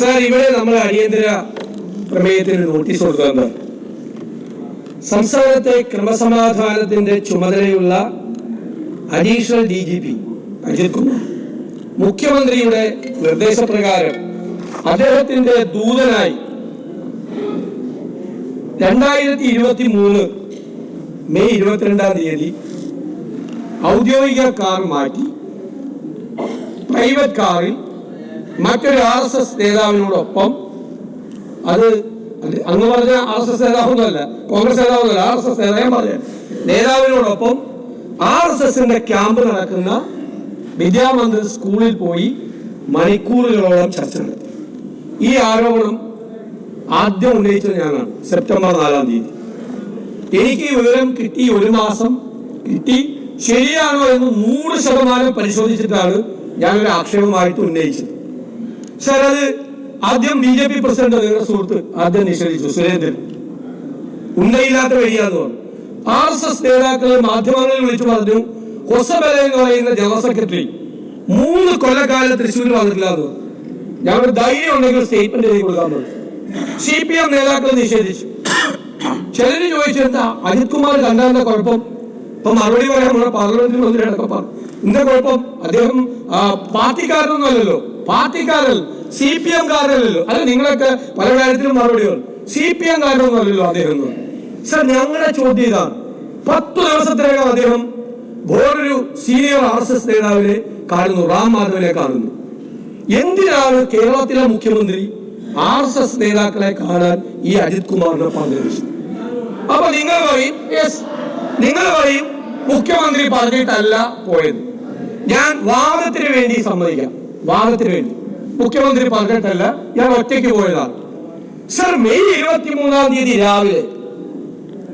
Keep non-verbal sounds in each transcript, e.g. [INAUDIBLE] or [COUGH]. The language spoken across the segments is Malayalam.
സാർ ഇവിടെ നമ്മൾ അടിയന്തര പ്രമേയത്തിന് നോട്ടീസ് കൊടുക്കുന്നത് സംസ്ഥാനത്തെ ക്രമസമാധാനത്തിന്റെ ചുമതലയുള്ള additional D G P Ajith Kumar മുഖ്യമന്ത്രിയുടെ നിർദ്ദേശപ്രകാരം അദ്ദേഹത്തിന്റെ ദൂതനായി രണ്ടായിരത്തി ഇരുപത്തി മൂന്ന് മെയ് ഇരുപത്തിരണ്ടാം തീയതി ഔദ്യോഗിക കാർ മാറ്റി പ്രൈവറ്റ് കാറിൽ മറ്റൊരു ആർ എസ് എസ് നേതാവിനോടൊപ്പം അത് അന്ന് പറഞ്ഞ ആർ എസ് എസ് നേതാവൊന്നുമല്ല കോൺഗ്രസ് നേതാവൊന്നുമല്ല ആർ എസ് എസ് നേതാവ് പറഞ്ഞ നേതാവിനോടൊപ്പം ആർ എസ് എസിന്റെ ക്യാമ്പ് നടക്കുന്ന വിദ്യാമന്ദിർ സ്കൂളിൽ പോയി മണിക്കൂറുകളോളം ചർച്ച നടത്തി. ഈ ആരോപണം ആദ്യം ഉന്നയിച്ചത് ഞാനാണ് സെപ്റ്റംബർ നാലാം തീയതി. എനിക്ക് വിവരം കിട്ടി ഒരു മാസം കിട്ടി ശരിയാണോ എന്ന് നൂറ് ശതമാനം പരിശോധിച്ചിട്ടാണ് ഞാനൊരു ആക്ഷേപമായിട്ട് ഉന്നയിച്ചത്. സാർ അത് ആദ്യം ബി ജെ പി പ്രസിഡന്റ് നിങ്ങളുടെ സുഹൃത്ത് ആദ്യം നിഷേധിച്ചു സുരേന്ദ്രൻ. ഉന്നയില്ലാത്ത വഴിയാന്ന് പറഞ്ഞു. ആർ എസ് എസ് നേതാക്കൾ മാധ്യമങ്ങളിൽ വിളിച്ചു പറഞ്ഞു ഹൊസബല എന്ന് പറയുന്ന ജനറൽ സെക്രട്ടറി മൂന്ന് കൊല്ലക്കാലം തൃശ്ശൂരിൽ വന്നിട്ടില്ല എന്ന് ഞാൻ ഒരു ധൈര്യം ഉണ്ടെങ്കിൽ സ്റ്റേറ്റ്മെന്റ് എഴുതി കൊടുക്കാൻ പറഞ്ഞു. സി പി എം നേതാക്കൾ നിഷേധിച്ചു. ചിലര് ചോദിച്ചു അജിത് കുമാർ കണ്ടാന്റെ കുഴപ്പം? ഇപ്പൊ മറുപടി പറയാൻ നമ്മുടെ പാർലമെന്റിൽ മന്ത്രി അടക്കം പറഞ്ഞു. എന്താ കുഴപ്പം? അദ്ദേഹം ആ, പാർട്ടിക്കാരനൊന്നും അല്ലല്ലോ. പാർട്ടിക്കാരൻ. സി പി എം കാരനല്ലോ അല്ല നിങ്ങളൊക്കെ പല കാര്യത്തിലും മറുപടി സി പി എം കാരനൊന്നും അല്ലല്ലോ അദ്ദേഹം സർ ഞങ്ങളുടെ ചോദ്യം ഇതാണ്. പത്ത് ദിവസത്തിനകം അദ്ദേഹം വേറൊരു സീനിയർ ആർ എസ് എസ് നേതാവിനെ കാണുന്നു റാം മാധവനെ കാണുന്നു. എന്തിനാണ് കേരളത്തിലെ മുഖ്യമന്ത്രി ആർ എസ് എസ് നേതാക്കളെ കാണാൻ ഈ അജിത് കുമാറിനെ പങ്കെടുത്തത് അപ്പൊ നിങ്ങൾ പറയും യെസ് നിങ്ങൾ പറയും മുഖ്യമന്ത്രി പറഞ്ഞിട്ടല്ല പോയത്. ഞാൻ വാദത്തിന് വേണ്ടി സമ്മതിക്കാം. വാദത്തിന് വേണ്ടി. മുഖ്യമന്ത്രി പറഞ്ഞിട്ടല്ല ഞാൻ ഒറ്റയ്ക്ക് പോയതാണ്. സർ മെയ് ഇരുപത്തി മൂന്നാം തീയതി രാവിലെ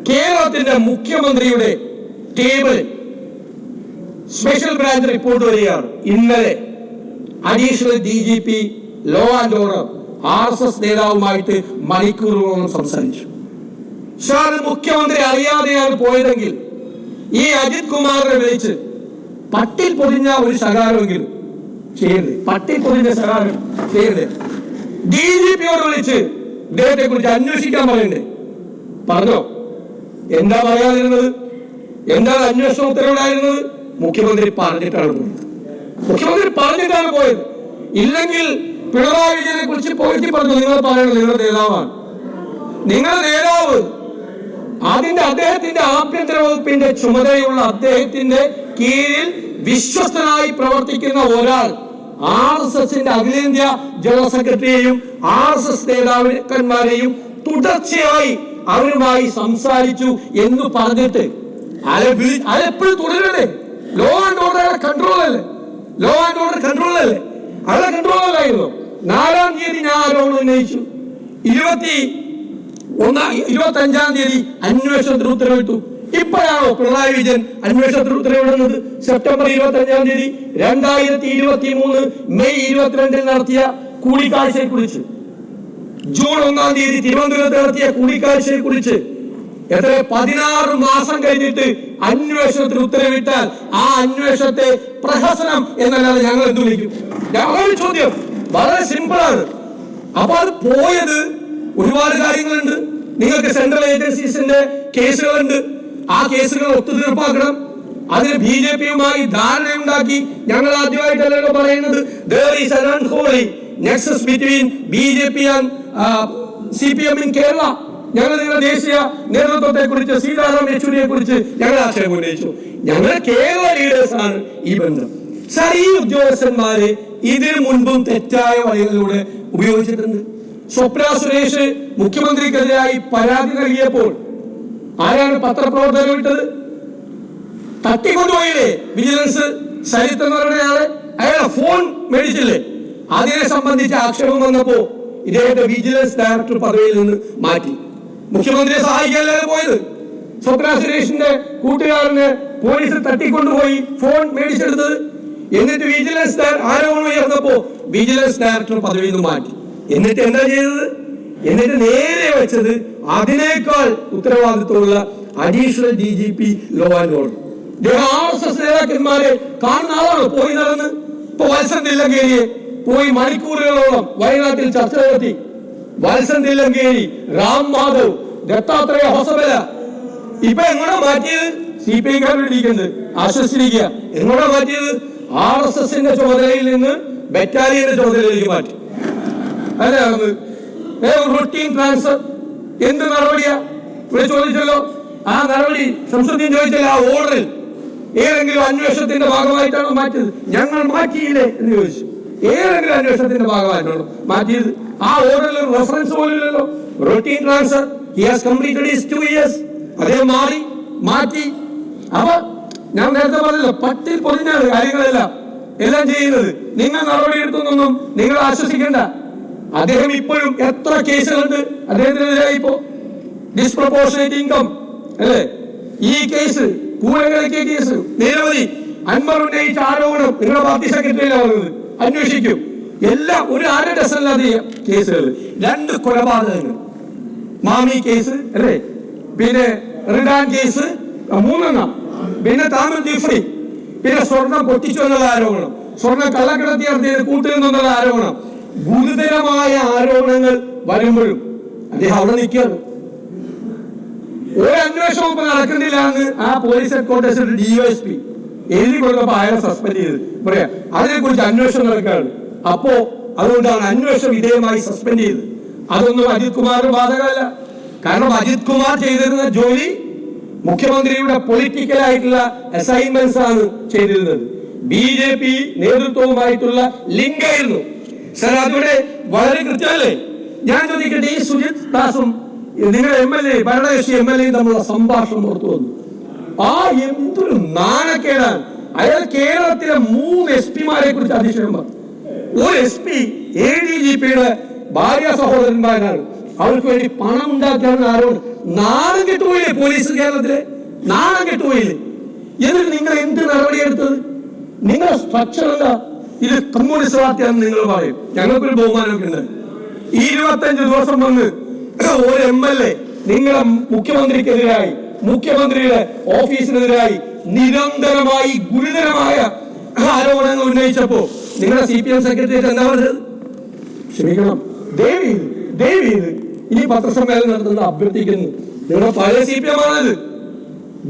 കേരളത്തിന്റെ മുഖ്യമന്ത്രിയുടെ ടേബിളിൽ സ്പെഷ്യൽ ബ്രാഞ്ച് റിപ്പോർട്ട് വരികയാണ്. ഇന്നലെ additional D G P law and order R S S നേതാവുമായിട്ട് മണിക്കൂറുകളോളം സംസാരിച്ചു. സാർ മുഖ്യമന്ത്രി അറിയാതെയാണ് പോയതെങ്കിൽ ഈ അജിത് കുമാറിനെ വിളിച്ച് പട്ടിൽ പൊതിഞ്ഞ ഒരു ശകാരമെങ്കിലും ചെയ്യരുത്. പൊതിഞ്ഞ ശകാരം ചെയ്യരുത്. ഡി ജി പിയോട് വിളിച്ച് ഇദ്ദേഹത്തെ കുറിച്ച് അന്വേഷിക്കാൻ പറയണ്ടേ പറഞ്ഞോ? എന്താ പറയാതിരുന്നത്? എന്താണ് അന്വേഷണ ഉത്തരവിടായിരുന്നത് മുഖ്യമന്ത്രി പറഞ്ഞിട്ടാണ് പോയത്. മുഖ്യമന്ത്രി പറഞ്ഞിട്ടാണ് പോയത്. ഇല്ലെങ്കിൽ പിണറായി വിജയനെ കുറിച്ച് പോയിട്ട് പറഞ്ഞു. നിങ്ങൾ പറയണം നിങ്ങളുടെ നേതാവാണ്. നിങ്ങളുടെ നേതാവ് അതിന്റെ അദ്ദേഹത്തിന്റെ ആഭ്യന്തര വകുപ്പിന്റെ ചുമതലയുള്ള അദ്ദേഹത്തിന്റെ കീഴിൽ വിശ്വസ്തനായി പ്രവർത്തിക്കുന്ന ഒരാൾ ആർ എസ് എസിന്റെ അഖിലേന്ത്യാ ജനറൽ സെക്രട്ടറിയെയും ആർ എസ് എസ് നേതാക്കന്മാരെയും തുടർച്ചയായി അവരുമായി സംസാരിച്ചു എന്ന് പറഞ്ഞിട്ട് അയാളെ വിളി അയാളെപ്പോഴും ലോ ആൻഡ് ഓർഡർ കൺട്രോൾ അല്ലേ? ലോ ആൻഡ് ഓർഡർ കൺട്രോൾ അല്ലേ? അയാളെ കൺട്രോൾ അല്ലായിരുന്നു? നാലാം തീയതി ഞാൻ ആരോപണം ഉന്നയിച്ചു. ഇരുപത്തി ഒന്നാം ഇരുപത്തി അഞ്ചാം തീയതി അന്വേഷണത്തിന് ഉത്തരവിട്ടു. ഇപ്പോഴാണോ പിണറായി വിജയൻ അന്വേഷണത്തിൽ ഉത്തരവിടുന്നത് സെപ്റ്റംബർ ഇരുപത്തി അഞ്ചാം തീയതി രണ്ടായിരത്തി ഇരുപത്തി മൂന്ന് മെയ് ഇരുപത്തിരണ്ടിൽ നടത്തിയ കൂടിക്കാഴ്ചയെ കുറിച്ച്. ജൂൺ ഒന്നാം തീയതി തിരുവനന്തപുരത്ത് നടത്തിയ കൂടിക്കാഴ്ചയെ കുറിച്ച്. എത്ര പതിനാറ് മാസം കഴിഞ്ഞിട്ട് അന്വേഷണത്തിന് ഉത്തരവിട്ടാൽ ആ അന്വേഷണത്തെ പ്രഹസനം എന്നല്ലാതെ ഞങ്ങൾ എന്ത് വിളിക്കും? ഞങ്ങളൊരു ചോദ്യം വളരെ സിമ്പിളാണ്. അപ്പൊ അത് പോയത് ഒരുപാട് കാര്യങ്ങളുണ്ട്. നിങ്ങൾക്ക് സെൻട്രൽ ഏജൻസീസിന്റെ കേസുകളുണ്ട്. ആ കേസുകൾ ഒത്തുതീർപ്പാക്കണം. അതിന് ബി ജെ പിയുമായി ധാരണയുണ്ടാക്കി ഞങ്ങൾ ആദ്യമായിട്ടല്ലോ പറയുന്നത്? Nexus between and C P M in Kerala ഞങ്ങൾ നിങ്ങളുടെ ദേശീയ നേതൃത്വത്തെ കുറിച്ച് സീതാറാം യെച്ചൂരിയെ കുറിച്ച് ഞങ്ങൾ ആശയം ഉന്നയിച്ചു. ഞങ്ങൾ കേരള ലീഡേഴ്സ് ആണ് ഈ ബന്ധം. സാർ ഈ ഉദ്യോഗസ്ഥന്മാര് ഇതിനു മുൻപും തെറ്റായ വഴികളിലൂടെ ഉപയോഗിച്ചിട്ടുണ്ട്. സ്വപ്ന സുരേഷ് മുഖ്യമന്ത്രിക്കെതിരായി പരാതി നൽകിയപ്പോൾ ആരാണ് പത്രപ്രവർത്തകർ വിട്ടത് തട്ടിക്കൊണ്ടുപോയില്ലേ വിജിലൻസ് സരിത്ത് എന്ന് ആളെ? അയാളെ ഫോൺ മേടിച്ചില്ലേ? അതിനെ സംബന്ധിച്ച് ആക്ഷേപം വന്നപ്പോ ഇദ്ദേഹത്തെ വിജിലൻസ് ഡയറക്ടർ പദവിയിൽ നിന്ന് മാറ്റി. മുഖ്യമന്ത്രിയെ സഹായിക്കാനല്ലേ പോയത്? സ്വപ്ന സുരേഷിന്റെ കൂട്ടുകാരന് പോലീസ് തട്ടിക്കൊണ്ടുപോയി ഫോൺ മേടിച്ചെടുത്തത്. എന്നിട്ട് വിജിലൻസ് ആരോപണം ഉയർന്നപ്പോ വിജിലൻസ് ഡയറക്ടർ പദവിയിൽ നിന്ന് മാറ്റി. എന്നിട്ട് എന്താ ചെയ്തത്? എന്നിട്ട് നേരെ വെച്ചത് അതിനേക്കാൾ ഉത്തരവാദിത്വമുള്ള additional D G P law and order നേതാക്കന്മാരെ കാണുന്ന ആളാണ് പോയി നടന്ന്. ഇപ്പൊ വത്സൻ പോയി മണിക്കൂറുകളോളം വയനാട്ടിൽ ചർച്ച നടത്തി. വത്സൻ തില്ലങ്കേരി റാം മാധവ് ദത്താത്രേയ ഹൊസബല. ഇപ്പൊ എങ്ങോട്ടാ മാറ്റിയത്? സി പി ഐക്കാരിരിക്കുന്നത് ആശ്വസിച്ചിരിക്കുക. എങ്ങോട്ടാ മാറ്റിയത്? ആർ എസ് എസിന്റെ ചുമതലയിൽ നിന്ന് ബറ്റാലിയന്റെ ചുമതലയിലേക്ക് മാറ്റി. അതാണ് റൊട്ടീൻ ട്രാൻസ്ഫർ എന്ത് നടപടിയാ? ഇവിടെ ചോദിച്ചല്ലോ. ആ നടപടി സംസദ്യം ചോദിച്ചല്ലോ ആ ഓർഡറിൽ ഏതെങ്കിലും അന്വേഷണത്തിന്റെ ഭാഗമായിട്ടാണോ മാറ്റിയത്? ഞങ്ങൾ മാറ്റിയില്ലേ എന്ന് ചോദിച്ചു. ഏതെങ്കിലും അന്വേഷണത്തിന്റെ ഭാഗമായിട്ടാണോ മാറ്റിയത്? ആ ഓർഡറിൽ reference പോലില്ലല്ലോ routine transfer he has completed his two years അദ്ദേഹം മാറി മാറ്റി. അപ്പൊ ഞാൻ നേരത്തെ പറഞ്ഞല്ലോ പട്ടിൽ പൊതിഞ്ഞാണ് കാര്യങ്ങളെല്ലാം. എല്ലാം ചെയ്യുന്നത്. നിങ്ങൾ നടപടി എടുത്തൊന്നും നിങ്ങൾ ആശ്വസിക്കണ്ട. അദ്ദേഹം ഇപ്പോഴും എത്ര കേസുകളുണ്ട്? അദ്ദേഹത്തിനെതിരെ ഇപ്പോ ഡിസ്പ്രപ്പോർഷനേറ്റ് ഇൻകം അല്ലേ? ഈ കേസ് പൂരങ്ങളിലേക്ക് കേസ് നിരവധി അൻവർ ഉന്നയിച്ച ആരോപണം നിങ്ങളുടെ പാർട്ടി സെക്രട്ടറിയിലാണ് അന്വേഷിക്കും. എല്ലാം ഒരു അര ഡസനിലധികം കേസുകൾ. രണ്ട് കൊലപാതകങ്ങൾ. മാമി കേസ് അല്ലേ? പിന്നെ റിഡാൻ കേസ് മൂന്നെണ്ണം. പിന്നെ താമൽ ജിഫ്രി. പിന്നെ സ്വർണം പൊട്ടിച്ചു എന്നുള്ള ആരോപണം. സ്വർണം കള്ളക്കടത്തി നടത്തിയത് കൂട്ടുന്നുള്ള ആരോപണം. ഗുരുതരമായ ആരോപണങ്ങൾ വരുമ്പോഴും അദ്ദേഹം അവിടെ നിൽക്കുകയാണ്. ഒരു അന്വേഷണം ഇപ്പൊ നടക്കുന്നില്ല എന്ന് ആ പോലീസ് ഹെഡ്ക്വാർട്ടേഴ്സിൽ ഡിവൈഎസ്പി എഴുതി കൊടുത്തപ്പോ അയാളെ സസ്പെൻഡ് ചെയ്ത് പറയാ അതിനെ കുറിച്ച് അന്വേഷണം നടക്കുകയാണ്. അപ്പോ അതുകൊണ്ടാണ് അന്വേഷണ വിധേയമായി സസ്പെൻഡ് ചെയ്തത്. അതൊന്നും അജിത് കുമാറിന് ബാധകമല്ല. കാരണം അജിത് കുമാർ ചെയ്തിരുന്ന ജോലി മുഖ്യമന്ത്രിയുടെ പൊളിറ്റിക്കൽ ആയിട്ടുള്ള അസൈൻമെന്റ്സ് ആണ് ചെയ്തിരുന്നത്. ബി ജെ പി നേതൃത്വവുമായിട്ടുള്ള ലിങ്ക് ആയിരുന്നു. അതിവിടെ വളരെ കൃത്യമല്ലേ? ഞാൻ ചോദിക്കട്ടെ ഈ സുജിത് ദാസും നിങ്ങളുടെ എം എൽ എ ഭരണകക്ഷി എം എൽ എയും തമ്മിലുള്ള സംഭാഷണം പുറത്തു വന്നു. ആ എന്തൊരു നാണക്കേടാണ്. അയാൾ കേരളത്തിലെ മൂന്ന് എസ് പിമാരെ കുറിച്ച് പറഞ്ഞു ഒരു S P A D G പിയുടെ ഭാര്യ സഹോദരന്മാരാണ്. അവർക്ക് വേണ്ടി പണം ഉണ്ടാക്കാനുള്ള ആരോട്? നാണം കെട്ടുപോയില്ലേ പോലീസ് കേരളത്തിലെ? നാണം കെട്ടുപോയില്ലേ? എന്നിട്ട് നിങ്ങൾ എന്ത് നടപടിയെടുത്തത്? നിങ്ങളുടെ സ്ട്രക്ചർ എന്താ? ഇത് കമ്മ്യൂണിസ്റ്റ് പാർട്ടിയാണെന്ന് നിങ്ങൾ പറയും. ഞങ്ങൾക്കൊരു ബഹുമാനമൊക്കെ ഉണ്ട് ഈ ഇരുപത്തഞ്ച് ദിവസം വന്ന് ഒരു എം എൽ എ നിങ്ങളെ മുഖ്യമന്ത്രിക്കെതിരായി മുഖ്യമന്ത്രിയുടെ ഓഫീസിനെതിരായി നിരന്തരമായി ഗുരുതരമായ ആരോപണങ്ങൾ ഉന്നയിച്ചപ്പോ നിങ്ങളുടെ സി പി എം സെക്രട്ടേറിയറ്റ് എന്താ പറഞ്ഞത്? ക്ഷമിക്കണം. ദേവി ദേവി ഈ പത്രസമ്മേളനം നടത്തുന്ന അഭ്യർത്ഥിക്കുന്നു. നിങ്ങളുടെ പഴയ സി പി എം ആണത്.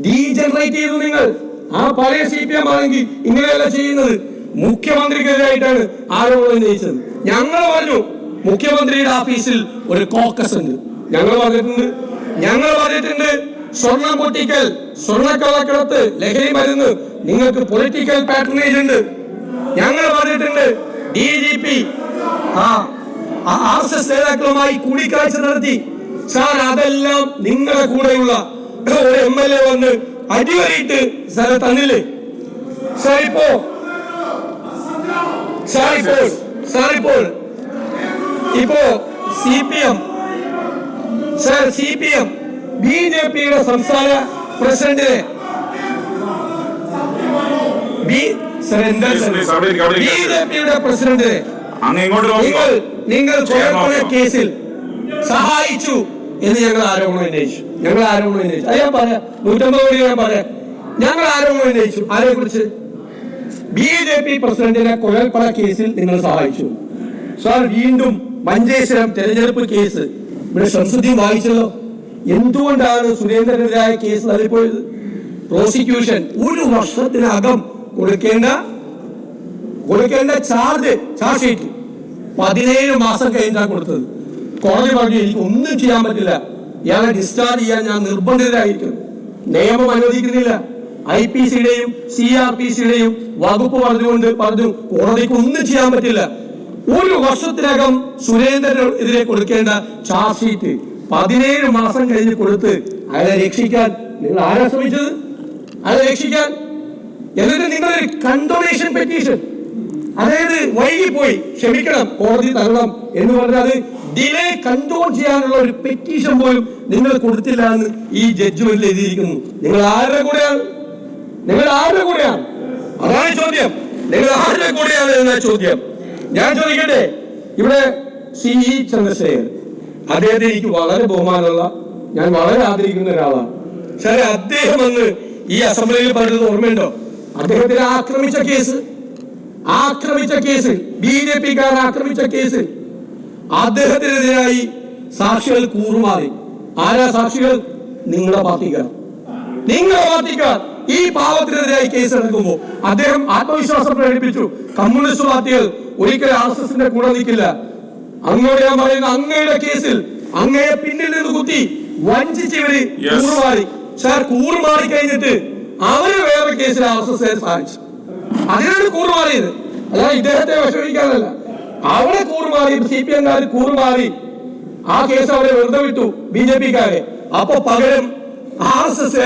ഡീജനറേറ്റ് ചെയ്തു നിങ്ങൾ. ആ പഴയ സി പി എം ആണെങ്കിൽ ഇങ്ങനെയല്ല ചെയ്യുന്നത്. മുഖ്യമന്ത്രിക്കെതിരായിട്ടാണ് ആരോപണം ഉന്നയിച്ചത്. ഞങ്ങൾ പറഞ്ഞു മുഖ്യമന്ത്രിയുടെ ഓഫീസിൽ ഒരു കോക്കസ് ഉണ്ട്. ഞങ്ങൾ പറഞ്ഞിട്ടുണ്ട് ഞങ്ങൾ പറഞ്ഞിട്ടുണ്ട് സ്വർണം പൊട്ടിക്കൽ സ്വർണക്കളക്കിടത്ത് ലഹരി മരുന്ന് നിങ്ങൾക്ക് പൊളിറ്റിക്കൽ പാറ്റേണേജ് ഉണ്ട്. ഞങ്ങൾ പറഞ്ഞിട്ടുണ്ട് ഡി ജി പി ആ ആർ എസ് എസ് നേതാക്കളുമായി കൂടിക്കാഴ്ച നടത്തി. സാർ അതെല്ലാം നിങ്ങളുടെ കൂടെയുള്ള ഒരു എം എൽ എ വന്ന് അടിവരിയിട്ട് സാറെ തന്നില്ലേ? സാർ ഇപ്പോ സാർ ഇപ്പോൾ സാർ ഇപ്പോൾ ഇപ്പോ C P M sir C P M B J പിയുടെ സംസ്ഥാന പ്രസിഡന്റ്. ബി സാർ എന്താ ബി. ജെ പിയുടെ പ്രസിഡന്റ്. നിങ്ങൾ നിങ്ങൾ കൊലക്കൊല കേസിൽ സഹായിച്ചു എന്ന് ഞങ്ങൾ ആരോപണം ഉന്നയിച്ചു. ഞങ്ങൾ ആരോപണം ഉന്നയിച്ചു. അത് ഞാൻ പറയാം. നൂറ്റമ്പത് കോടി ഞാൻ പറയാം. ഞങ്ങൾ ആരോപണം ഉന്നയിച്ചു. ആരെ കുറിച്ച് ബി ജെ പി പ്രസിഡന്റിനെ കുഴൽപ്പട കേസിൽ നിങ്ങൾ സഹായിച്ചു. സാർ വീണ്ടും മഞ്ചേശ്വരം തെരഞ്ഞെടുപ്പ് കേസ്. ഇവിടെ സംസുദ്ദീൻ വായിച്ചല്ലോ. എന്തുകൊണ്ടാണ് സുരേന്ദ്രനെതിരായ കേസ് നൽകിപ്പോയത് പ്രോസിക്യൂഷൻ ഒരു വർഷത്തിനകം കൊടുക്കേണ്ട കൊടുക്കേണ്ട ചാർജ് ചാർജ് ഷീറ്റ് പതിനേഴ് മാസം കഴിഞ്ഞാണ് കൊടുത്തത്. കോടതി പറഞ്ഞു എനിക്ക് ഒന്നും ചെയ്യാൻ പറ്റില്ല. ഇയാളെ ഡിസ്ചാർജ് ചെയ്യാൻ ഞാൻ നിർബന്ധിതരായിരിക്കുന്നു നിയമം അനുവദിക്കുന്നില്ല. ഐ പി സിയുടെയും സി ആർ പി സിയുടെയും വകുപ്പ് പറഞ്ഞുകൊണ്ട് പറഞ്ഞു കോടതിക്ക് ഒന്നും ചെയ്യാൻ പറ്റില്ല. ഒരു വർഷത്തിനകം സുരേന്ദ്രൻ എതിരെ കൊടുക്കേണ്ട ചാർജ് ഷീറ്റ് പതിനേഴ് മാസം കഴിഞ്ഞ് കൊടുത്ത് അയാളെ രക്ഷിക്കാൻ നിങ്ങൾ ആരാ ശ്രമിച്ചത്? അയാളെ രക്ഷിക്കാൻ. എന്നിട്ട് നിങ്ങളൊരു കണ്ടോണേഷൻ പെറ്റീഷൻ അതായത് വൈകിപ്പോയി ക്ഷമിക്കണം കോടതി തരണം എന്ന് പറഞ്ഞാൽ ഡിലേ കൺട്രോൾ ചെയ്യാനുള്ള ഒരു പെറ്റീഷൻ പോലും നിങ്ങൾ കൊടുത്തില്ല എന്ന് ഈ ജഡ്ജ്മെന്റിൽ എഴുതിയിരിക്കുന്നു. നിങ്ങൾ ആരുടെ കൂടെയാണ്? നിങ്ങൾ ആരുടെ കൂടെയാണ്? അതാണ് ചോദ്യം. നിങ്ങൾ ആരുടെ കൂടെയാണ് എന്ന ചോദ്യം. ഞാൻ ചോദിക്കട്ടെ? ഇവിടെ സി ഇ ചന്ദ്രശേഖരൻ അദ്ദേഹത്തെ എനിക്ക് വളരെ ബഹുമാനമുള്ള ഞാൻ വളരെ ആദരിക്കുന്ന ഒരാളാണ്. ശരി അദ്ദേഹം അന്ന് ഈ അസംബ്ലിയിൽ പറഞ്ഞത് ഓർമ്മയുണ്ടോ? അദ്ദേഹത്തിനെ ആക്രമിച്ച കേസ്. ആക്രമിച്ച കേസ്. ബി ജെ പിക്കാരൻ ആക്രമിച്ച കേസിൽ അദ്ദേഹത്തിനെതിരായി സാക്ഷികൾ കൂറുമാറി. ആരാ സാക്ഷികൾ? നിങ്ങളെ പാർട്ടിക്കാർ. നിങ്ങളെ പാർട്ടിക്കാർ. ഈ പാവത്തിനെതിരായി കേസ് എടുക്കുമ്പോൾ അദ്ദേഹം ആത്മവിശ്വാസം പ്രകടിപ്പിച്ചു. കമ്മ്യൂണിസ്റ്റ് പാർട്ടികൾ ഒരിക്കലും ആർ എസ് എസിന്റെ കൂടെ നിൽക്കില്ല. അങ്ങോട്ട് ഞാൻ പറയുന്ന അങ്ങയുടെ കേസിൽ അങ്ങയെ പിന്നിൽ നിന്ന് കുത്തി വഞ്ചിച്ചവര്. കൂറുമാറി. സാർ കൂറുമാറി കഴിഞ്ഞിട്ട് അവർ വേറെ കേസിൽ ആർ എസ് എസ് സഹായിച്ചു. അതിനാണ് കൂറുമാറിയത്. അതായത് ഇദ്ദേഹത്തെ വിഷമിക്കാനല്ല. അവരെ കൂറുമാറി സി പി എംകാർ കൂറുമാറി. ആ കേസ് അവരെ വെറുതെ വിട്ടു ബി ജെ പിക്കാരെ അപ്പൊ പകരം ആർ എസ് എസ്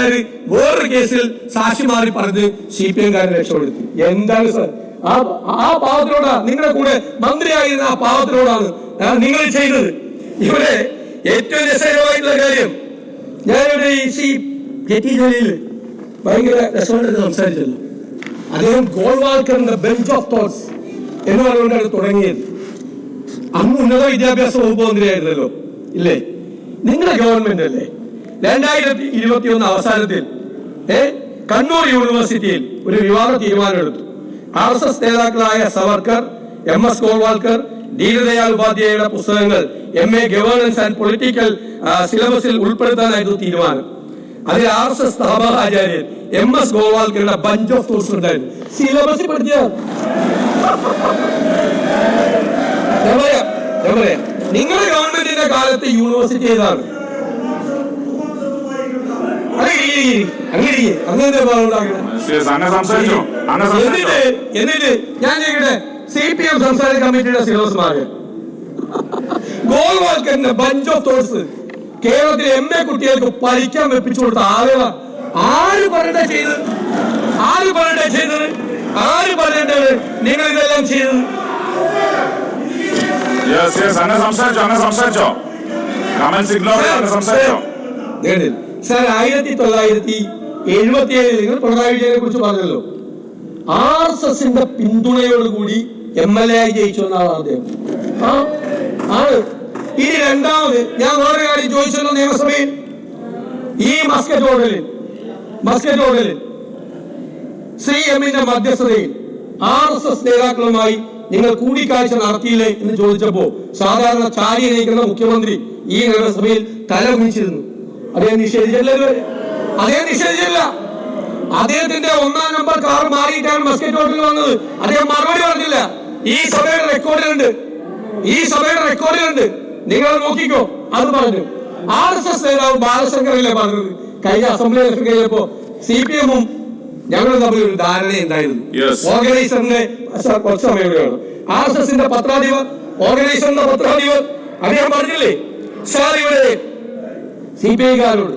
വേറൊരു കേസിൽ സാക്ഷി മാറി പറഞ്ഞ് സി പി എംകാരെ രക്ഷപ്പെടുത്തി. എന്താണ് സർ? ആ ആ പാവത്തിനോടാണ് നിങ്ങളുടെ കൂടെ മന്ത്രിയായിരുന്ന ആ പാവത്തിനോടാണ് നിങ്ങൾ ചെയ്തത്. ഇവിടെ ഏറ്റവും രസകരമായിട്ടുള്ള കാര്യം ഞാനിവിടെ ഈ സി കെറ്റി ജലീൽ ഭയങ്കര രസമായിട്ട് സംസാരിച്ചല്ലോ. അദ്ദേഹം ഗോൾവാൾക്കറിന്റെ ബെഞ്ച് ഓഫ് തോട്ട്സ് എന്ന് പറഞ്ഞുകൊണ്ടാണ് തുടങ്ങിയത്. അന്ന് ഉന്നത വിദ്യാഭ്യാസ വകുപ്പ് മന്ത്രിയായിരുന്നല്ലോ ഇല്ലേ? നിങ്ങളുടെ ഗവൺമെന്റ് അല്ലേ? രണ്ടായിരത്തി ഇരുപത്തി ഒന്ന് അവസാനത്തിൽ കണ്ണൂർ യൂണിവേഴ്സിറ്റിയിൽ ഒരു വിവാദ തീരുമാനമെടുത്തു. ആർ എസ് എസ് നേതാക്കളായ സവർക്കർ എം എസ് ഗോൾവാൾക്കർ ദീനദയാൽ ഉപാധ്യായയുടെ പുസ്തകങ്ങൾ M A governance and political സിലബസിൽ ഉൾപ്പെടുത്താനായിരുന്നു തീരുമാനം. അതിൽ ആർ എസ് എസ് സ്ഥാപകാചാര്യൻ എം എസ് ഗോൾവാൾക്കറുടെ ബഞ്ച് ഓഫ് തോട്ട്സ് ഉണ്ടായിരുന്നു. സിലബസിൽ പഠിച്ച നിങ്ങളുടെ ഗവൺമെന്റിന്റെ കാലത്ത് യൂണിവേഴ്സിറ്റി ഏതാണ്? എന്നിട്ട് എന്നിട്ട് ഞാൻ ചോദിക്കട്ടെ സി പി എം സംസ്ഥാന കമ്മിറ്റിയുടെ സിലബസ് മാറി ഗോൾവാൾക്കറിന്റെ ബഞ്ച് ഓഫ് തോട്ട്സ് കേരളത്തിലെ എം എ കുട്ടികൾക്ക് പഠിക്കാൻ വെപ്പിച്ചു കൊടുത്ത ആളുകളാ. ആര് പറയണ്ട ചെയ്തത്? ആര് പറയണ്ട ചെയ്തത്? ആര് പറയേണ്ടത്? നിങ്ങൾ ഇതെല്ലാം ചെയ്തത്? സംസാരിച്ചോ അങ്ങനെ സംസാരിച്ചോ. കമന്റ്സ് ഇഗ്നോർ സംസാരിച്ചോ. സാർ ആയിരത്തി തൊള്ളായിരത്തി എഴുപത്തി ഏഴിൽ നിങ്ങൾ പിണറായി വിജയനെ കുറിച്ച് പറഞ്ഞല്ലോ. ആർ എസ് എസിന്റെ പിന്തുണയോടുകൂടി എം എൽ എ ആയി ജയിച്ചു എന്നാണ് അദ്ദേഹം. ആ ആണ്. ഇനി രണ്ടാമത് ഞാൻ വേറെ കാര്യം ചോദിച്ചല്ലോ നിയമസഭയിൽ. ഈ മസ്കറ്റ് ഓർഡറിൽ മസ്കറ്റ് ഓർഡറിൽ ശ്രീ എമ്മിന്റെ മധ്യസ്ഥതയിൽ ആർ എസ് എസ് നേതാക്കളുമായി നിങ്ങൾ കൂടിക്കാഴ്ച നടത്തിയില്ലേ എന്ന് ചോദിച്ചപ്പോ സാധാരണ ചാരി നയിക്കുന്ന മുഖ്യമന്ത്രി ഈ നിയമസഭയിൽ തല കുനിച്ചിരുന്നു അദ്ദേഹം നിഷേധിച്ചില്ല അദ്ദേഹം നിഷേധിച്ചില്ല അദ്ദേഹത്തിന്റെ ഒന്നാം നമ്പർ കാർ മാറിയിട്ടാണ് മസ്കറ്റ് ഹോട്ടലിൽ വന്നത്. അദ്ദേഹം മറുപടി പറഞ്ഞില്ല. ഈ സഭയുടെ റെക്കോർഡിലുണ്ട് ഈ സഭയുടെ റെക്കോർഡിലുണ്ട് നിങ്ങൾ നോക്കിക്കോ. അത് പറഞ്ഞു. ആർ എസ് എസ് നേതാവ് ബാലശങ്കറിലെ പറഞ്ഞത്? കഴിഞ്ഞ അസംബ്ലി ഇലക്ഷൻ കഴിഞ്ഞപ്പോ സി പി എമ്മും ഞങ്ങൾ തമ്മിൽ ഒരു ധാരണ ഉണ്ടായിരുന്നു. ഓർഗനൈസറിന്റെ കുറച്ച് സമയം കൂടെയാണ്. ആർ എസ് എസിന്റെ പത്രാധിപർ ഓർഗനൈസറിന്റെ പത്രാധിപർ അദ്ദേഹം പറഞ്ഞില്ലേ? സാർ ഇവിടെ സി പി ഐക്കാരോട്.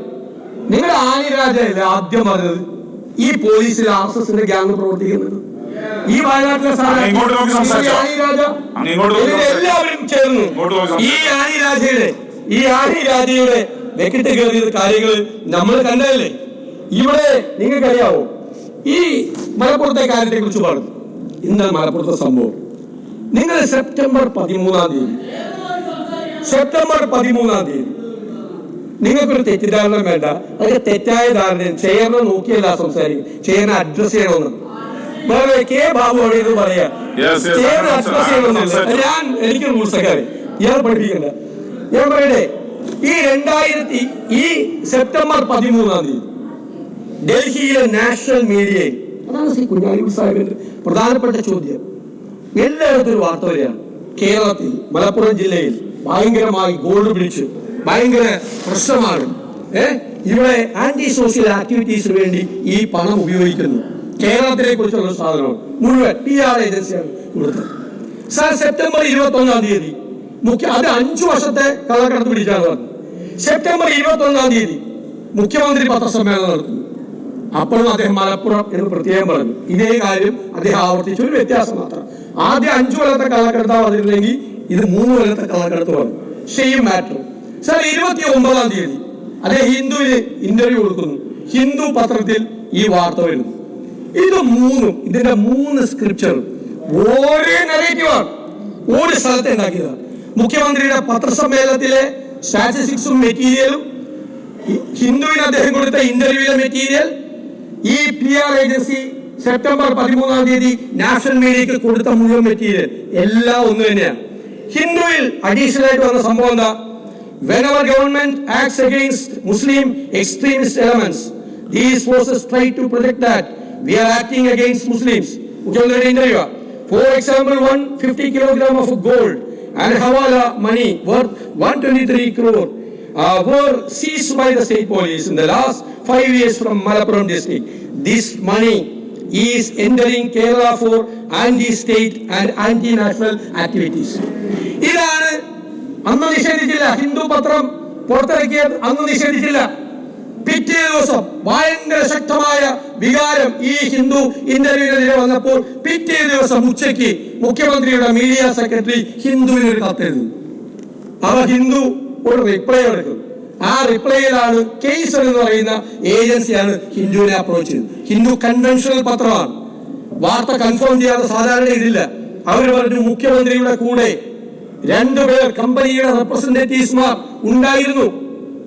നിങ്ങൾ ആനിരാജയല്ലേ ആദ്യം പറഞ്ഞത്? ഈ പോലീസിൽ ആർ എസ് എസിന്റെ ഗ്യാങ് പ്രവർത്തിക്കുന്നത്. ഈ വയനാട്ടിലെ? എല്ലാവരും ചേർന്നു ഈ? ആനിരാജയുടെ ഈ ആനിരാജയുടെ വെക്കിട്ട് കയറിയത് കാര്യങ്ങൾ നമ്മൾ കണ്ടതല്ലേ? ഇവിടെ നിങ്ങൾക്കറിയാവോ? ഈ മലപ്പുറത്തെ കാര്യത്തെ കുറിച്ച് പറഞ്ഞു ഇന്ന് മലപ്പുറത്തെ സംഭവം. നിങ്ങൾ സെപ്റ്റംബർ പതിമൂന്നാം തീയതി. സെപ്റ്റംബർ പതിമൂന്നാം തീയതി. നിങ്ങൾക്കൊരു തെറ്റിദ്ധാരണ വേണ്ട. അതൊക്കെ തെറ്റായ ധാരണയും ചെയറിനെ നോക്കിയല്ല സംസാരിക്കും. ചെയറിനെ അഡ്രസ് ചെയ്യണമെന്ന്. കെ ബാബു അവിടെ ഇത് പറയാ. ചെയറിനെ അഡ്രസ് ചെയ്യണമെന്നില്ല. ഞാൻ എനിക്ക് റൂൾസൊക്കെ ഇയാൾ പഠിപ്പിക്കണ്ട. ഞാൻ പറയട്ടെ. ഈ രണ്ടായിരത്തി ഈ സെപ്റ്റംബർ പതിമൂന്നാം തീയതി ഡൽഹിയിലെ നാഷണൽ മീഡിയയിൽ അതാണ് ശ്രീ കുഞ്ഞാലിക്കുട്ടി സാഹിബിന്റെ പ്രധാനപ്പെട്ട ചോദ്യം. എല്ലായിടത്തും ഒരു വാർത്ത വരികയാണ്. കേരളത്തിൽ മലപ്പുറം ജില്ലയിൽ ഭയങ്കരമായി ഗോൾഡ് പിടിച്ച്. ഭയങ്കര പ്രശ്നമാണ്. ഇവിടെ ആന്റി സോഷ്യൽ ആക്ടിവിറ്റീസിന് വേണ്ടി ഈ പണം ഉപയോഗിക്കുന്നു. കേരളത്തിനെ കുറിച്ചുള്ള സാധനമാണ്. മുഴുവൻ പി ആർ ഏജൻസിയാണ് കൊടുത്തത്. സാർ സെപ്റ്റംബർ ഇരുപത്തി ഒന്നാം തീയതി. മുഖ്യ അത് അഞ്ചു വർഷത്തെ കള്ളക്കടത്ത് പിടിച്ചാണ് പറഞ്ഞത് സെപ്റ്റംബർ ഇരുപത്തി ഒന്നാം തീയതി മുഖ്യമന്ത്രി പത്രസമ്മേളനം നടത്തുന്നു. അപ്പോഴും അദ്ദേഹം മലപ്പുറം എന്ന് പ്രത്യേകം പറഞ്ഞു. ഇതേ കാര്യം അദ്ദേഹം ആവർത്തിച്ചു ഒരു വ്യത്യാസം മാത്രം. ആദ്യം അഞ്ചു കൊല്ലത്തെ കള്ളക്കടത്താ പറഞ്ഞിരുന്നെങ്കിൽ ഇത് മൂന്ന് കൊല്ലത്തെ കള്ളക്കടത്ത് പറഞ്ഞു സെയിം മാറ്റർ സാർ ഇരുപത്തി ഒമ്പതാം തീയതി. അതെ ഹിന്ദുവിന് ഇന്റർവ്യൂ കൊടുക്കുന്നു. ഹിന്ദു പത്രത്തിൽ ഈ വാർത്ത വരുന്നു. ഇത് മൂന്നും ഇതിന്റെ മൂന്ന് സ്ക്രിപ്ചറും ഒരേ നെഗറ്റീവാണ് ഒരു സ്ഥലത്ത് ഉണ്ടാക്കിയതാണ്. മുഖ്യമന്ത്രിയുടെ പത്രസമ്മേളനത്തിലെ സ്റ്റാറ്റിസ്റ്റിക്സും മെറ്റീരിയലും ഹിന്ദുവിന് അദ്ദേഹം കൊടുത്ത ഇന്റർവ്യൂവിലെ മെറ്റീരിയൽ ഈ പി ആർ ഏജൻസി സെപ്റ്റംബർ പതിമൂന്നാം തീയതി നാഷണൽ മീഡിയക്ക് കൊടുത്ത മുഴുവൻ മെറ്റീരിയൽ എല്ലാം ഒന്ന് തന്നെയാണ്. ഹിന്ദുവിൽ അഡീഷണൽ ആയിട്ട് വന്ന സംഭവം എന്താ? whenever government acts against Muslim extremist elements, these forces try to protect that we are acting against Muslims. For example, 150 kilogram of gold and Hawala money worth 123 crore uh, were seized by the state police in the last five years from Malappuram district. This money is entering Kerala for anti-state and anti-national activities. അന്ന് നിഷേധിച്ചില്ല ഹിന്ദു പത്രം പുറത്തിറക്കിയത് അന്ന് നിഷേധിച്ചില്ല. പിറ്റേ ദിവസം ഭയങ്കര ശക്തമായ വികാരം ഈ ഹിന്ദു ഇന്റർവ്യൂവിനെതിരെ വന്നപ്പോൾ പിറ്റേ ദിവസം ഉച്ചയ്ക്ക് മുഖ്യമന്ത്രിയുടെ മീഡിയ സെക്രട്ടറി ഹിന്ദുവിന് ഒരു കത്തെഴുതും അവ ഹിന്ദു ഒരു റിപ്ലൈ എടുക്കും. ആ റിപ്ലൈയിലാണ് കേസർ എന്ന് പറയുന്ന ഏജൻസിയാണ് ഹിന്ദുവിനെ അപ്രോച്ച് ചെയ്തത് ഹിന്ദു കൺവെൻഷണൽ പത്രമാണ്. വാർത്ത കൺഫേം ചെയ്യാതെ സാധാരണ ഇതില്ല. അവർ പറഞ്ഞു മുഖ്യമന്ത്രിയുടെ കൂടെ രണ്ടുപേർ കമ്പനിയുടെ റെപ്രസെന്റേറ്റീവ്സ്മാർ ഉണ്ടായിരുന്നു.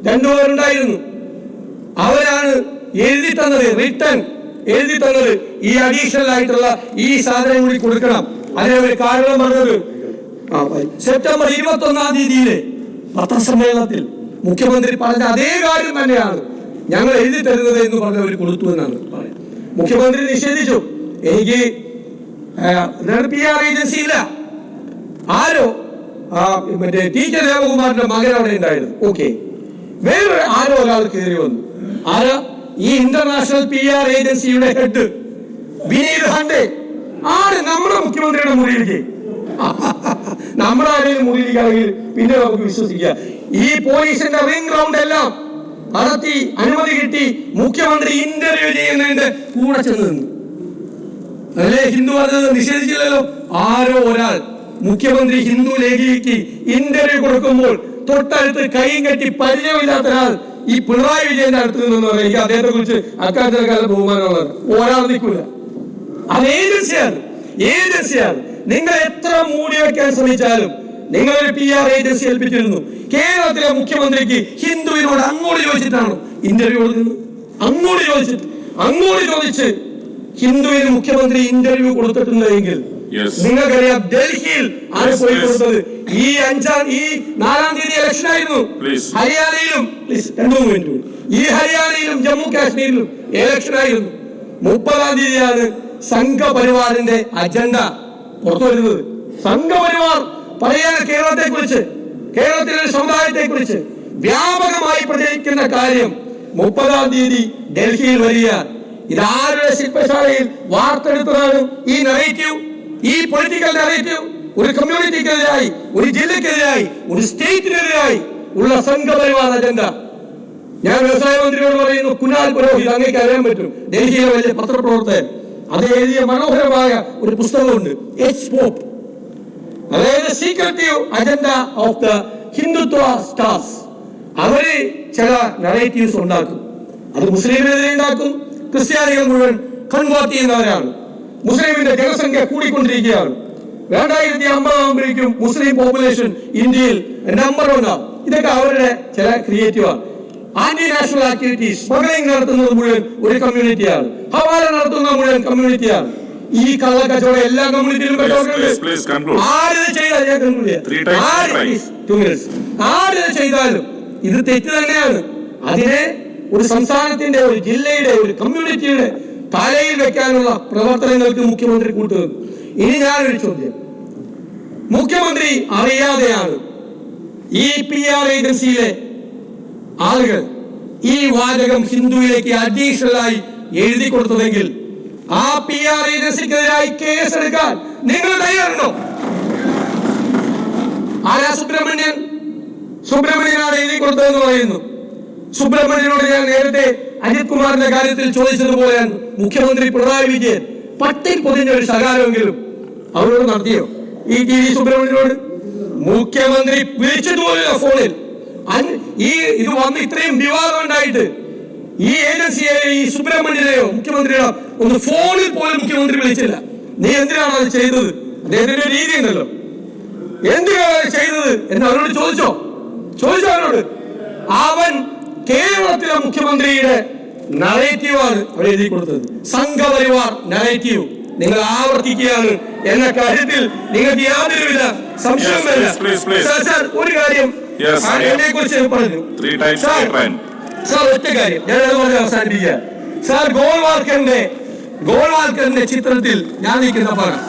രണ്ടുപേരുണ്ടായിരുന്നു. അവരാണ് എഴുതി തന്നത് റിട്ടേൺ എഴുതി തന്നത് ഈ അഡീഷണൽ ആയിട്ടുള്ള ഈ സാധനം കൂടി കൊടുക്കണം. അതിന് ഒരു കാരണം പറഞ്ഞത്. സെപ്റ്റംബർ ഇരുപത്തി ഒന്നാം തീയതിയിലെ പത്രസമ്മേളനത്തിൽ മുഖ്യമന്ത്രി പറഞ്ഞ അതേ കാര്യം തന്നെയാണ് ഞങ്ങൾ എഴുതി തരുന്നത് എന്ന് പറഞ്ഞ് അവർ കൊടുത്തു എന്നാണ് മുഖ്യമന്ത്രി നിഷേധിച്ചു. എനിക്ക് ഏജൻസി ഇല്ല. ആരോ ആ, മറ്റേ ടീച്ചർ കെ ദേവകുമാറിന്റെ മകൻ അവിടെ ഉണ്ടായിരുന്നു. ഓക്കെ വേറെ ആരോ ഒരാൾ കയറി വന്നു. ആരാ? ഈ ഇന്റർനാഷണൽ പി ആർ ഏജൻസിയുടെ ഹെഡ് വിനീത് ഹണ്ടെ. ആര്? നമ്മുടെ മുഖ്യമന്ത്രിയുടെ മുറിയിലേക്ക്. [LAUGHS] നമ്മുടെ ആരെങ്കിലും മുറിയിലേക്കാണെങ്കിൽ പിന്നെ നമുക്ക് വിശ്വസിക്കാം. ഈ പോലീസിന്റെ റിംഗ് റൗണ്ട് എല്ലാം നടത്തി അനുമതി കിട്ടി മുഖ്യമന്ത്രി ഇന്റർവ്യൂ ചെയ്യുന്നതിന്റെ കൂടെ ചെന്ന് നിന്നു. അല്ലേ? ഹിന്ദു പറഞ്ഞത് നിഷേധിച്ചില്ലല്ലോ? ആരോ ഒരാൾ. മുഖ്യമന്ത്രി ഹിന്ദു ലേഖിക്ക് ഇന്റർവ്യൂ കൊടുക്കുമ്പോൾ തൊട്ടടുത്ത് കൈയും കെട്ടി പരിചയമില്ലാത്തതിനാൽ ഈ പിണറായി വിജയന്റെ അടുത്ത് നിന്നെന്ന് പറയാം എനിക്ക് അദ്ദേഹത്തെ കുറിച്ച് അക്കാര്യത്തിനെക്കാളും ബഹുമാനമുള്ളത്. ഒരാൾ നിൽക്കില്ല അത് ഏജൻസിയാണ് ഏജൻസിയാണ് നിങ്ങൾ എത്ര മൂടി വെക്കാൻ ശ്രമിച്ചാലും നിങ്ങളൊരു പി ആർ ഏജൻസി ഏൽപ്പിച്ചിരുന്നു. കേരളത്തിലെ മുഖ്യമന്ത്രിക്ക് ഹിന്ദുവിനോട് അങ്ങോട്ട് ചോദിച്ചിട്ടാണ് ഇന്റർവ്യൂ കൊടുക്കുന്നത്? അങ്ങോട്ട് ചോദിച്ചിട്ട്. അങ്ങോട്ട് ചോദിച്ച് ഹിന്ദുവിന് മുഖ്യമന്ത്രി ഇന്റർവ്യൂ കൊടുത്തിട്ടുണ്ട് എങ്കിൽ Yes. നിങ്ങൾക്കറിയാം ഡൽഹിയിൽ ആണ് പോയി. കൊടുത്തത്? ഈ അഞ്ചാം ഈ നാലാം തീയതി ഇലക്ഷൻ ആയിരുന്നു. ഹരിയാനയിലും രണ്ടു മിനിറ്റ്. ഈ ഹരിയാനയിലും ജമ്മു കാശ്മീരിലും ഇലക്ഷൻ ആയിരുന്നു. മുപ്പതാം തീയതിയാണ് സംഘപരിവാറിന്റെ അജണ്ട പുറത്തു വരുന്നത്. സംഘപരിവാർ പറയാണ് കേരളത്തെ കുറിച്ച് കേരളത്തിലെ സമുദായത്തെ കുറിച്ച് വ്യാപകമായി പ്രചരിക്കുന്ന കാര്യം മുപ്പതാം തീയതി ഡൽഹിയിൽ വരിക ഇതാരുടെ ശില്പശാലയിൽ വാർത്തെടുത്തതാണ് ഈ നറേറ്റീവ് ഈ പൊളിറ്റിക്കൽ നറേറ്റീവ് ഒരു കമ്മ്യൂണിറ്റിക്കെതിരായി ഒരു ജില്ലക്കെതിരായി ഒരു സ്റ്റേറ്റിനെതിരായി ഉള്ള സംഘപരിവാർ അജണ്ട ഞാൻ വ്യവസായ മന്ത്രിയോട് പറയുന്നു കുനാൽ പുരോഹിത് അങ്ങേക്ക് അറിയാൻ പറ്റും. ഡൽഹിയിലെ വലിയ പത്രപ്രവർത്തകൻ. അത് എഴുതിയ മനോഹരമായ ഒരു പുസ്തകമുണ്ട് എച്ച് പോപ്പ് അതായത് secretive agenda of the Hindutva stars അവർ ചില നറേറ്റീവ്സ് ഉണ്ടാക്കും. അത് മുസ്ലിമിനെതിരെ ഉണ്ടാക്കും ക്രിസ്ത്യാനികൾ മുഴുവൻ കൺവേർട്ട് ചെയ്യുന്നവരാണ്. മുസ്ലിമിന്റെ ജനസംഖ്യ കൂടിക്കൊണ്ടിരിക്കുകയാണ്. രണ്ടായിരത്തി അമ്പതാകുമ്പോഴേക്കും മുസ്ലിം പോപ്പുലേഷൻ ഇന്ത്യയിൽ നമ്പർ ഒന്നാം ഇതൊക്കെ അവരുടെ ചില ക്രിയേറ്റീവാണ് ആന്റി നാഷണൽ ആക്ടിവിറ്റീസ് സ്മഗ്ലിംഗ് നടത്തുന്നത് മുഴുവൻ ഒരു കമ്മ്യൂണിറ്റിയാണ് ഹവാല നടത്തുന്ന മുഴുവൻ കമ്മ്യൂണിറ്റിയാണ് ഈ കള്ളക്കച്ചവടം എല്ലാ കമ്മ്യൂണിറ്റിയിലും ആര് ചെയ്താലും ഇത് തെറ്റ് തന്നെയാണ്. അതിനെ ഒരു സംസ്ഥാനത്തിന്റെ ഒരു ജില്ലയുടെ ഒരു കമ്മ്യൂണിറ്റിയുടെ തലയിൽ വെക്കാനുള്ള പ്രവർത്തനങ്ങൾക്ക് മുഖ്യമന്ത്രി കൂട്ടുന്നത് ഇനി ഞാനൊരു ചോദ്യം. മുഖ്യമന്ത്രി അറിയാതെയാണ് ഈ പി ആർ ഏജൻസിയിലെ ആളുകൾ ഈ വാചകം ഹിന്ദുവിലേക്ക് അഡീഷണൽ ആയി എഴുതി കൊടുത്തതെങ്കിൽ ആ പി ആർ ഏജൻസിക്കെതിരായി കേസ് എടുക്കാൻ നിങ്ങൾ തയ്യാറുണ്ടോ? ആരാ സുബ്രഹ്മണ്യൻ? സുബ്രഹ്മണ്യനാണ് എഴുതി കൊടുത്തതെന്ന് പറയുന്നു. സുബ്രഹ്മണ്യനോട് ഞാൻ നേരത്തെ അജിത് കുമാറിന്റെ കാര്യത്തിൽ പോലെ മുഖ്യമന്ത്രി പിണറായി വിജയൻ പട്ടിൽ പൊതിഞ്ഞ ഒരു ശകാരമെങ്കിലും അവരോട് നടത്തിയോ? ഈ ടി വി സുബ്രഹ്മണ്യനോട്? മുഖ്യമന്ത്രി വിളിച്ചിട്ട് പോലില്ല ഫോണിൽ. ഈ ഇത് വന്ന് ഇത്രയും വിവാദം ഉണ്ടായിട്ട് ഈ ഏജൻസിയെ ഈ സുബ്രഹ്മണ്യനെയോ മുഖ്യമന്ത്രിയോ ഒന്ന് ഫോണിൽ പോലും മുഖ്യമന്ത്രി വിളിച്ചില്ല. നീ എന്തിനാണ് അത് ചെയ്തത്? അദ്ദേഹത്തിന്റെ ഒരു രീതി ഉണ്ടല്ലോ. എന്തിനാണ് അത് ചെയ്തത് എന്ന് അവരോട് ചോദിച്ചോ? ചോദിച്ചോ അവരോട്? അവൻ കേരളത്തിലെ മുഖ്യമന്ത്രിയുടെ നറേറ്റീവാണ് അവർ എഴുതി കൊടുത്തത്. സംഘപരിവാർ നറേറ്റീവ് നിങ്ങൾ ആവർത്തിക്കുകയാണ് എന്ന കാര്യത്തിൽ നിങ്ങൾക്ക് യാതൊരുവിധ സാർ ഒരു കാര്യം കുറിച്ച് പറഞ്ഞു. സാർ, ഒറ്റ കാര്യം. ഞാൻ അത് പറഞ്ഞ് അവസാനിപ്പിക്കുക. സാർ ഗോൾവാൾക്കറിന്റെ ഗോൾവാൾക്കറിന്റെ ചിത്രത്തിൽ ഞാൻ നിൽക്കുന്ന പടം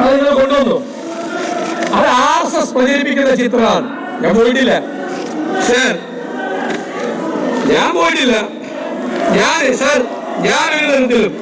അത് നിങ്ങൾ കൊണ്ടുവന്നു? അത് ആർ എസ് എസ് പ്രചരിപ്പിക്കുന്ന ചിത്രമാണ്. ഞാൻ പോയിട്ടില്ല. സാർ ഞാൻ പോയിട്ടില്ല. ഞാൻ സാർ ഞാൻ ഒരു തരത്തിലും